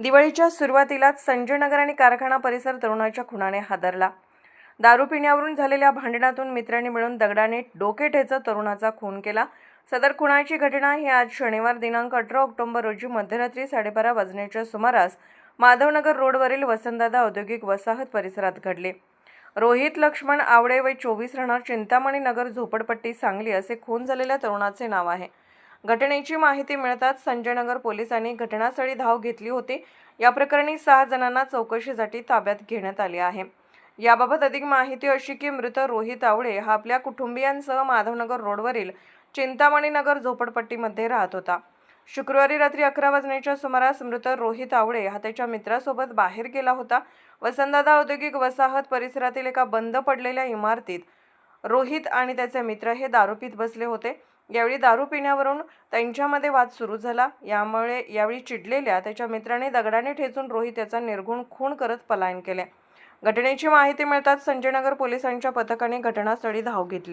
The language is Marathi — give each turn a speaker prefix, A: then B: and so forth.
A: दिवाळीच्या सुरुवातीलाच संजयनगर आणि कारखाना परिसर तरुणाच्या खुनाने हादरला. दारू पिण्यावरून झालेल्या भांडणातून मित्रांनी मिळून दगडाने डोके ठेचत तरुणाचा खून केला. सदर खुनाची घटना ही आज शनिवार दिनांक अठरा ऑक्टोबर रोजी मध्यरात्री साडेबारा वाजण्याच्या सुमारास माधवनगर रोडवरील वसंतदादा औद्योगिक वसाहत परिसरात घडली. रोहित लक्ष्मण आवडे वय चोवीस राहणार चिंतामणी नगर झोपडपट्टी सांगली असे खून झालेल्या तरुणाचे नाव आहे. घटनेची माहिती मिळताच संजयनगर पोलिसांनी घटनास्थळी धाव घेतली होती. या प्रकरणी सहा जणांना चौकशीसाठी ताब्यात घेण्यात आले आहे. याबाबत अधिक माहिती अशी की मृत रोहित आवळे हा आपल्या कुटुंबियांसह माधवनगर रोडवरील चिंतामणी नगर झोपडपट्टीमध्ये राहत होता. शुक्रवारी रात्री अकरा वाजण्याच्या सुमारास मृत रोहित आवळे हा त्याच्या मित्रासोबत बाहेर गेला होता. वसंतदादा औद्योगिक वसाहत परिसरातील एका बंद पडलेल्या इमारतीत रोहित आणि त्याचे मित्र हे दारू पित बसले होते. यावेळी दारू पिण्यावरून त्यांच्यामध्ये वाद सुरू झाला. यामुळे यावेळी चिडलेल्या त्याच्या मित्राने दगडाने ठेचून रोहित याचा निर्घुण खून करत पलायन केले. घटनेची माहिती मिळताच संजयनगर पोलिसांच्या पथकाने घटनास्थळी धाव घेतली.